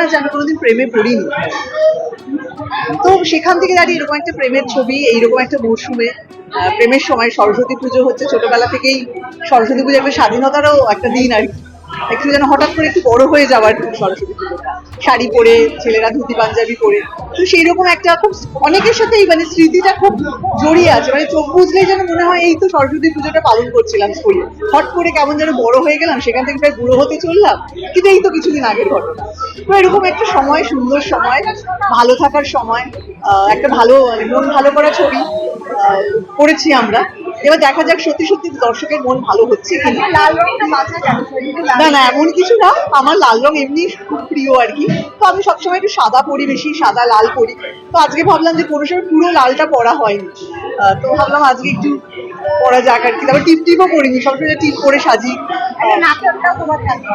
না যেন কোনোদিন প্রেমে পড়িনি। তো সেখান থেকে দাঁড়িয়ে এরকম একটা প্রেমের ছবি, এইরকম একটা মরশুমে প্রেমের সময় সরস্বতী পুজো হচ্ছে। ছোটবেলা থেকেই সরস্বতী পুজো একটা স্বাধীনতারও একটা দিন আর কি। একটু যেন হঠাৎ করে একটু বড় হয়ে যাওয়ার সরস্বতী পুজোটা। শাড়ি পরে, ছেলেরা ধুতি পাঞ্জাবি পরে। তো সেই রকম একটা খুব অনেকের সাথেই মানে স্মৃতিটা খুব জড়িয়ে আছে। মানে চোখ বুঝলেই যেন মনে হয় এই তো সরস্বতী পুজোটা পালন করছিলাম স্কুলে। হট করে কেমন যেন বড় হয়ে গেলাম, সেখান থেকে প্রায় বুড়ো হতে চললাম। কিন্তু এই তো কিছুদিন আগের ঘটনা। তো এরকম একটা সময়, সুন্দর সময়, ভালো থাকার সময় একটা ভালো মানে ভালো করা ছবি করেছি আমরা। এবার দেখা যাক সত্যি সত্যি দর্শকের মন ভালো হচ্ছে কিনা না। না এমন কিছু না আমার লাল রং এমনি খুব প্রিয় আর কি। তো আমি সবসময় একটু সাদা পরি বেশি সাদা লাল পরি। তো আজকে ভাবলাম যে কোনো সময় পুরো লালটা পরা হয়নি। তো ভাবলাম আজকে একটু পরা যাক আর কি। তারপর টিপ টিপও পরিনি সবসময় টিপ করে সাজি। তোমার থাকবে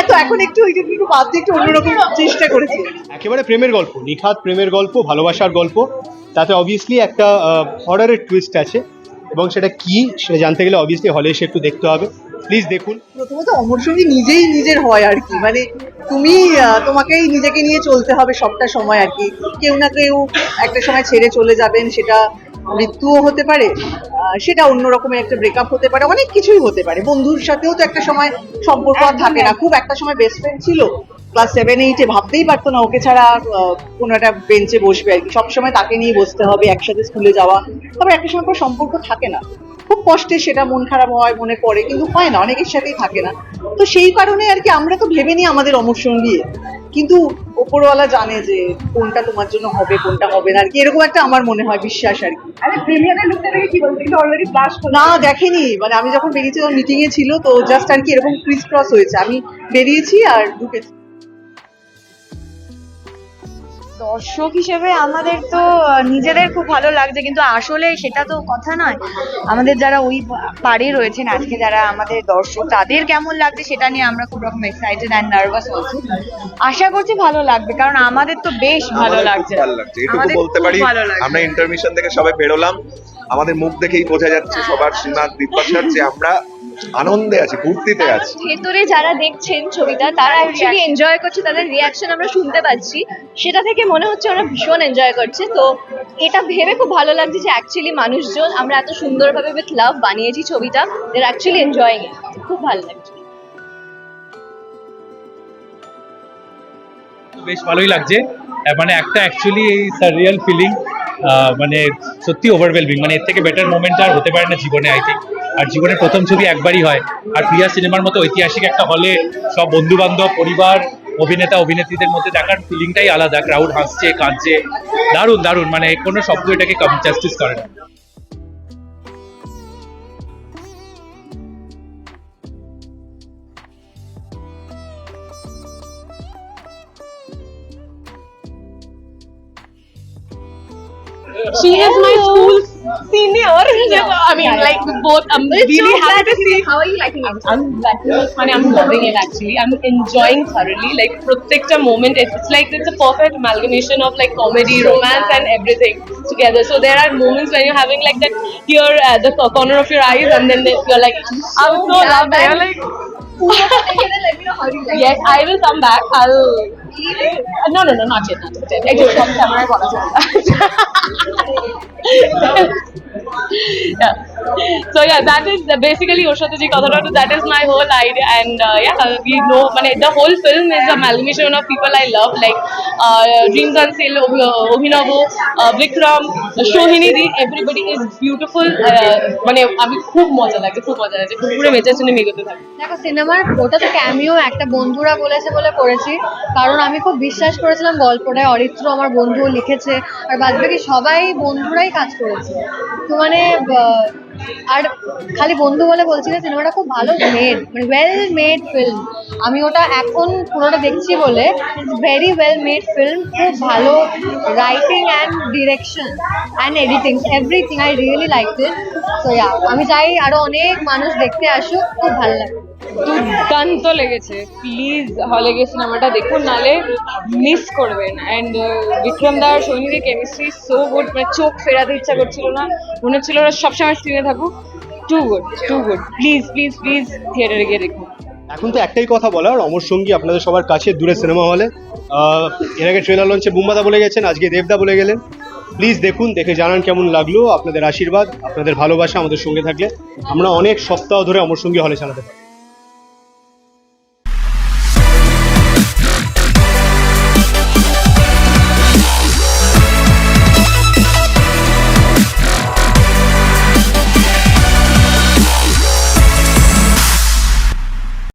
এত এখন একটু ওই জন্য একটু বাদ দিয়ে একটু অন্যরকম চেষ্টা করেছি। একেবারে প্রেমের গল্প নিখাত প্রেমের গল্প ভালোবাসার গল্প। তাতে অবভিয়াসলি একটা হরারের টুইস্ট আছে। এবং সেটা কি সেটা জানতে গেলে অবভিয়াসলি হলে এসে একটু দেখতে হবে। প্লিজ দেখুন। প্রথমত অমর সঙ্গী নিজেই নিজের হয় আর কি। মানে তুমি তোমাকেই নিজেকে নিয়ে চলতে হবে সবটা সময় আর কি। কেউ না কেউ একটা সময় ছেড়ে চলে যাবেন সেটা মৃত্যুও হতে পারে সেটা অন্য রকমের একটা ব্রেকআপ হতে পারে অনেক কিছুই হতে পারে। বন্ধুর সাথেও তো একটা সময় সম্পর্ক আর থাকে না। খুব একটা সময় বেস্ট ফ্রেন্ড ছিল। ক্লাস সেভেন এইটে ভাবতেই পারতো না ওকে ছাড়া কোনো একটা বেঞ্চে বসবে আর কি। সবসময় তাকে নিয়ে বসতে হবে একসাথে স্কুলে যাওয়া। তবে একটা সময় পর সম্পর্ক থাকে না। খুব কষ্টে সেটা মন খারাপ হয় মনে পড়ে কিন্তু হয় না অনেকের সাথেই থাকে না। তো সেই কারণে আর কি আমরা তো ভেবে নিই আমাদের অমর সঙ্গী কিন্তু ওপরওয়ালা জানে যে কোনটা তোমার জন্য হবে কোনটা হবে না আর কি। এরকম একটা আমার মনে হয় বিশ্বাস আর কি। না দেখেনি। মানে আমি যখন বেরিয়েছি তখন মিটিং এ ছিল তো জাস্ট আর কি এরকম ক্রিস ক্রস হয়েছে। আমি বেরিয়েছি আর ঢুকেছি। দর্শক হিসেবে আমাদের তো নিজেদের খুব ভালো লাগছে কিন্তু আসলে সেটা তো কথা নয়। আমাদের যারা ওই পাড়ে রয়েছেন আজকে যারা আমাদের দর্শক তাদের কেমন লাগছে সেটা নিয়ে আমরা খুব রকম এক্সাইটেড অ্যান্ড নার্ভাস অলসো আশা করছি ভালো লাগবে কারণ আমাদের তো বেশ ভালো লাগছে। আমাদের বলতে পারি আমরা ইন্টারমিশন থেকে সবাই বেরোলাম। আমাদের মুখ দেখেই বোঝা যাচ্ছে সবার সীমা দ্বীপাশার যে আমরা আনন্দে আছি ফুর্তিতে আছি। ভেতরে যারা দেখছেন ছবিটা তারা অ্যাকচুয়ালি এনজয় করছে তাদের রিয়াকশন আমরা শুনতে পাচ্ছি। সেটা থেকে মনে হচ্ছে ওরা ভীষণ এনজয় করছে। তো এটা ভেবে খুব ভালো লাগছে যে অ্যাকচুয়ালি মানুষজন আমরা এত সুন্দরভাবে উইথ লাভ বানিয়েছি ছবিটা দের অ্যাকচুয়ালি এনজয়িং খুব ভালো লাগছে। বেশ ভালোই লাগছে। মানে একটা অ্যাকচুয়ালি এই রিয়েল ফিলিং মানে সত্যি ওভারওয়েলমিং মানে এর থেকে বেটার মোমেন্ট আর হতে পারে না জীবনে আই থিঙ্ক আর জীবনের প্রথম ছবি একবারই হয়। আর প্রিয়া সিনেমার মতো ঐতিহাসিক একটা হলে সব বন্ধু বান্ধব পরিবার, অভিনেতা, অভিনেত্রীদের মধ্যে দেখার ফিলিংটাই আলাদা। ক্রাউড হাসছে, কাঁদছে। দারুণ দারুণ। মানে কোনো শব্দ এটাকে জাস্টিস করে না। She is my school senior. I mean, like both. Um, I'm really happy to see. How are you liking it? I'm funny. I'm loving it actually. I'm enjoying thoroughly. Like protector moment. It's it's like it's a perfect amalgamation of like comedy, romance, and everything together. So there are moments when you're having like that tear at uh, the corner of your eyes, and then you're like, I'm so loved. You're like, Let me know how you like yes, I will come back. I'll. No, no, no, not yet, not yet. I just want camera 然 后 So yeah, that is the, basically Oshataji Kathara. That is my whole idea, and uh, yeah, we know. মানে, the whole film is amalgamation of people I love, like uh, Dreams on Sale, Obhinabo, uh, Vikram, Shohini Di. Everybody is beautiful. Uh, মানে আমি খুব মজা লাগে, খুব মজা লাগে, খুব পুরো মেজাজ শুনে মেগোতে থাকি। দেখো সিনেমার ওটা তো ক্যামিও একটা বন্ধুরা বলেছে বলে করেছি কারণ আমি খুব বিশ্বাস করেছিলাম গল্পটায় অরিত্র আমার বন্ধু লিখেছে আর বাদ বাকি সবাই বন্ধুরাই কাজ করেছে তো মানে আর খালি বন্ধু বলে বলছি না সিনেমাটা খুব ভালো মেড মানে ওয়েল মেড ফিল্ম আমি ওটা এখন পুরোটা দেখছি বলে ভেরি ওয়েল মেড ফিল্ম খুব ভালো writing and direction and editing everything I really like it তো আমি চাই আরও অনেক মানুষ দেখতে আসুক, খুব ভালো লাগে দুর্দান্ত লেগেছে। প্লিজ হলে গিয়ে সিনেমাটা দেখুন, নালে মিস করবেন। অ্যান্ড বিক্রম দার সৈনিকের কেমিস্ট্রি সো গুড মানে চোখ ফেরাতে ইচ্ছা করছিল না। মনে হচ্ছিল ওরা সবসময় স্ক্রিনে থাকুক too good too good please please please থিয়েটারে গিয়ে দেখুন। এখন তো একটাই কথা বলার, অমর সঙ্গী আপনাদের সবার কাছে দূরে সিনেমা হলে এর আগে ট্রেলার লঞ্চে বুম্বাদা বলে গেছেন, আজকে দেবদা বলে গেলেন। প্লিজ দেখুন, দেখে জানান কেমন লাগল, আপনাদের আশীর্বাদ, আপনাদের ভালোবাসা আমাদের সঙ্গে থাকলে। আমরা অনেক সপ্তাহ ধরে অমর সঙ্গী হলে চালাতে পারি।